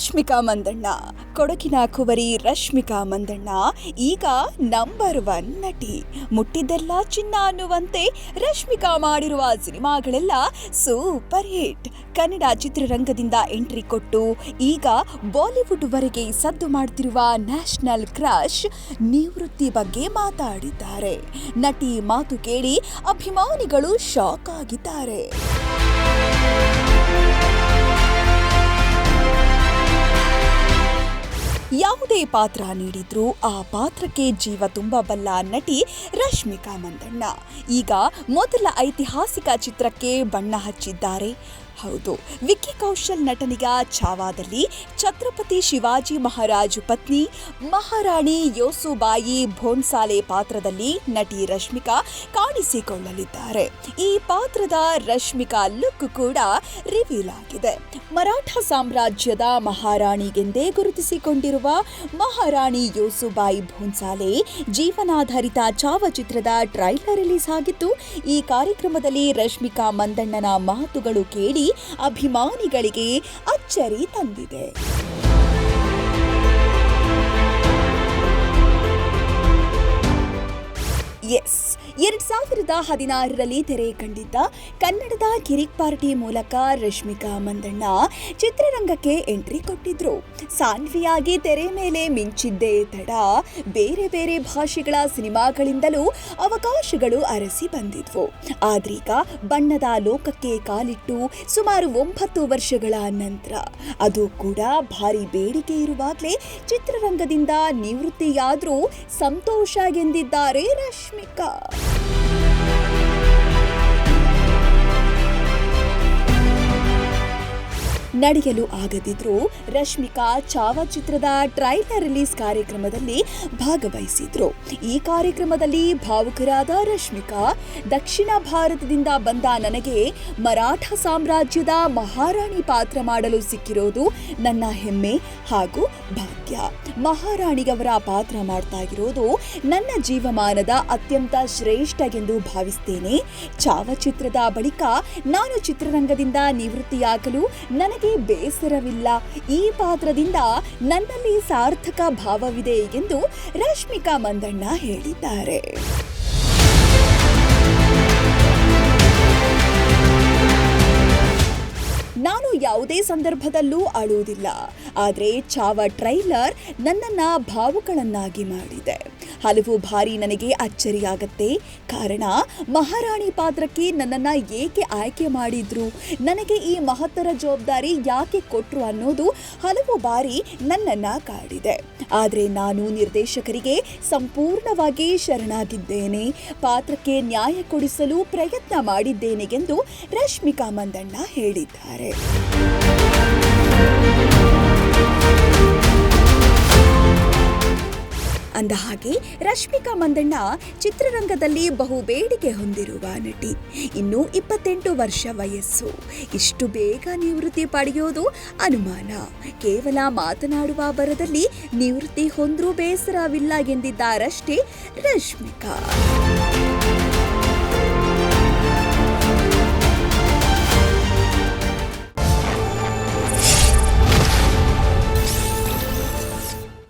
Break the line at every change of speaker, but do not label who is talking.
ರಶ್ಮಿಕಾ ಮಂದಣ್ಣ. ಕೊಡಗಿನ ಕುವರಿ ರಶ್ಮಿಕಾ ಮಂದಣ್ಣ. ಈಗ number one ನಟಿ. ಮುಟ್ಟಿದ್ದೆಲ್ಲ ಚಿನ್ನ ಅನ್ನುವಂತೆ ರಶ್ಮಿಕಾ ಮಾಡಿರುವ ಸಿನಿಮಾಗಳೆಲ್ಲ ಸೂಪರ್ ಹಿಟ್ ಕನ್ನಡ ಚಿತ್ರರಂಗದಿಂದ ಎಂಟ್ರಿ ಕೊಟ್ಟು ಈಗ ಬಾಲಿವುಡ್ ವರೆಗೆ ಸದ್ದು ಮಾಡ್ತಿರುವ ನ್ಯಾಷನಲ್ ಕ್ರಾಶ್ ನಿವೃತ್ತಿ ಬಗ್ಗೆ ಮಾತಾಡಿದ್ದಾರೆ. ನಟಿ ಮಾತು ಕೇಳಿ ಅಭಿಮಾನಿಗಳು ಶಾಕ್ ಆಗಿದ್ದಾರೆ. ಯಾವುದೇ ಪಾತ್ರ ನೀಡಿದ್ರೂ ಆ ಪಾತ್ರಕ್ಕೆ ಜೀವ ತುಂಬಬಲ್ಲ ನಟಿ ರಶ್ಮಿಕಾ ಮಂದಣ್ಣ. ಈಗ ಮೊದಲ ಐತಿಹಾಸಿಕ ಚಿತ್ರಕ್ಕೆ ಬಣ್ಣ ಹಚ್ಚಿದ್ದಾರೆ. ಹೌದು. ವಿಕ್ಕಿ ಕೌಶಲ್ ನಟನಿಗ ಛಾವಾದಲ್ಲಿ ಛತ್ರಪತಿ ಶಿವಾಜಿ ಮಹಾರಾಜ್ ಪತ್ನಿ ಮಹಾರಾಣಿ ಯೋಸುಬಾಯಿ ಭೋನ್ಸಾಲೆ ಪಾತ್ರದಲ್ಲಿ ನಟಿ ರಶ್ಮಿಕಾ ಕಾಣಿಸಿಕೊಳ್ಳಲಿದ್ದಾರೆ. ಈ ಪಾತ್ರದ ರಶ್ಮಿಕಾ ಲುಕ್ ಕೂಡ ರಿವೀಲ್ ಆಗಿದೆ. ಮರಾಠ ಸಾಮ್ರಾಜ್ಯದ ಮಹಾರಾಣಿಗೆಂದೇ ಗುರುತಿಸಿಕೊಂಡಿರುವ ಮಹಾರಾಣಿ ಯೋಸುಬಾಯಿ ಭೋನ್ಸಾಲೆ ಜೀವನಾಧಾರಿತ ಚಾವಚಿತ್ರದ ಟ್ರೈಲರ್ ರಿಲೀಸ್ ಆಗಿತ್ತು. ಈ ಕಾರ್ಯಕ್ರಮದಲ್ಲಿ ರಶ್ಮಿಕಾ ಮಂದಣ್ಣನ ಮಾತುಗಳು ಕೇಳಿ ಅಭಿಮಾನಿಗಳಿಗೆ ಅಚ್ಚರಿ ತಂದಿದೆ. ಎಸ್. ಎರಡ್ ಸಾವಿರದ ಹದಿನಾರರಲ್ಲಿ ತೆರೆ ಕಂಡಿದ್ದ ಕನ್ನಡದ ಕಿರಿಕ್ ಪಾರ್ಟಿ ಮೂಲಕ ರಶ್ಮಿಕಾ ಮಂದಣ್ಣ ಚಿತ್ರರಂಗಕ್ಕೆ ಎಂಟ್ರಿ ಕೊಟ್ಟಿದ್ರು. ಸಾನ್ವಿಯಾಗಿ ತೆರೆ ಮೇಲೆ ಮಿಂಚಿದ್ದೇ ತಡ. ಬೇರೆ ಬೇರೆ ಭಾಷೆಗಳ ಸಿನಿಮಾಗಳಿಂದಲೂ ಅವಕಾಶಗಳು ಅರಸಿ ಬಂದಿದ್ವು. ಆದ್ರೀಗ ಬಣ್ಣದ ಲೋಕಕ್ಕೆ ಕಾಲಿಟ್ಟು ಸುಮಾರು ಒಂಬತ್ತು ವರ್ಷಗಳ ನಂತರ ಅದು ಕೂಡ ಭಾರಿ ಬೇಡಿಕೆ ಇರುವಾಗಲೇ ಚಿತ್ರರಂಗದಿಂದ ನಿವೃತ್ತಿಯಾದರೂ ಸಂತೋಷ ಎಂದಿದ್ದಾರೆ ರಶ್ಮಿಕಾ ನಡೆಯಲು ಆಗದಿದ್ರು ರಶ್ಮಿಕಾ ಚಾವ ಚಿತ್ರದ ಟ್ರೈಲರ್ ರಿಲೀಸ್ ಕಾರ್ಯಕ್ರಮದಲ್ಲಿ ಭಾಗವಹಿಸಿದ್ರು. ಈ ಕಾರ್ಯಕ್ರಮದಲ್ಲಿ ಭಾವುಕರಾದ ರಶ್ಮಿಕಾ ದಕ್ಷಿಣ ಭಾರತದಿಂದ ಬಂದ ನನಗೆ ಮರಾಠ ಸಾಮ್ರಾಜ್ಯದ ಮಹಾರಾಣಿ ಪಾತ್ರ ಮಾಡಲು ಸಿಕ್ಕಿರೋದು ನನ್ನ ಹೆಮ್ಮೆ ಹಾಗೂ ಭಾಗ್ಯ. ಮಹಾರಾಣಿಯವರ ಪಾತ್ರ ಮಾಡ್ತಾ ಇರೋದು ನನ್ನ ಜೀವಮಾನದ ಅತ್ಯಂತ ಶ್ರೇಷ್ಠ ಎಂದು ಭಾವಿಸ್ತೇನೆ. ಚಾವ ಚಿತ್ರದ ಬಳಿಕ ನಾನು ಚಿತ್ರರಂಗದಿಂದ ನಿವೃತ್ತಿಯಾಗಲು ನನಗೆ ಬೇಸರವಿಲ್ಲ. ಈ ಪಾತ್ರದಿಂದ ನನ್ನಲ್ಲಿ ಸಾರ್ಥಕ ಭಾವವಿದೆ ಎಂದು ರಶ್ಮಿಕಾ ಮಂದಣ್ಣ ಹೇಳಿದ್ದಾರೆ. ನಾನು ಯಾವುದೇ ಸಂದರ್ಭದಲ್ಲೂ ಅಳುವುದಿಲ್ಲ ಆದರೆ ಚಾವ ಟ್ರೈಲರ್ ನನ್ನನ್ನ ಭಾವುಗಳನ್ನಾಗಿ ಮಾಡಿದೆ. ಹಲವು ಬಾರಿ ನನಗೆ ಅಚ್ಚರಿಯಾಗತ್ತೆ. ಕಾರಣ, ಮಹಾರಾಣಿ ಪಾತ್ರಕ್ಕೆ ನನ್ನನ್ನು ಏಕೆ ಆಯ್ಕೆ ಮಾಡಿದ್ರು? ನನಗೆ ಈ ಮಹತ್ತರ ಜವಾಬ್ದಾರಿ ಯಾಕೆ ಕೊಟ್ಟರು ಅನ್ನೋದು ಹಲವು ಬಾರಿ ನನ್ನನ್ನು ಕಾಡಿದೆ. ಆದರೆ ನಾನು ನಿರ್ದೇಶಕರಿಗೆ ಸಂಪೂರ್ಣವಾಗಿ ಶರಣಾಗಿದ್ದೇನೆ. ಪಾತ್ರಕ್ಕೆ ನ್ಯಾಯ ಕೊಡಿಸಲು ಪ್ರಯತ್ನ ಮಾಡಿದ್ದೇನೆ ಎಂದು ರಶ್ಮಿಕಾ ಮಂದಣ್ಣ ಹೇಳಿದ್ದಾರೆ. ಅಂದ ಹಾಗೆ ರಶ್ಮಿಕಾ ಮಂದಣ್ಣ ಚಿತ್ರರಂಗದಲ್ಲಿ ಬಹು ಬೇಡಿಕೆ ಹೊಂದಿರುವ ನಟಿ. ಇನ್ನು ಇಪ್ಪತ್ತೆಂಟು ವರ್ಷ ವಯಸ್ಸು. ಇಷ್ಟು ಬೇಗ ನಿವೃತ್ತಿ ಪಡೆಯೋದು ಅನುಮಾನ. ಕೇವಲ ಮಾತನಾಡುವ ಬರದಲ್ಲಿ ನಿವೃತ್ತಿ ಹೊಂದರೂ ಬೇಸರವಿಲ್ಲ ಎಂದಿದ್ದಾರಷ್ಟೇ ರಶ್ಮಿಕಾ.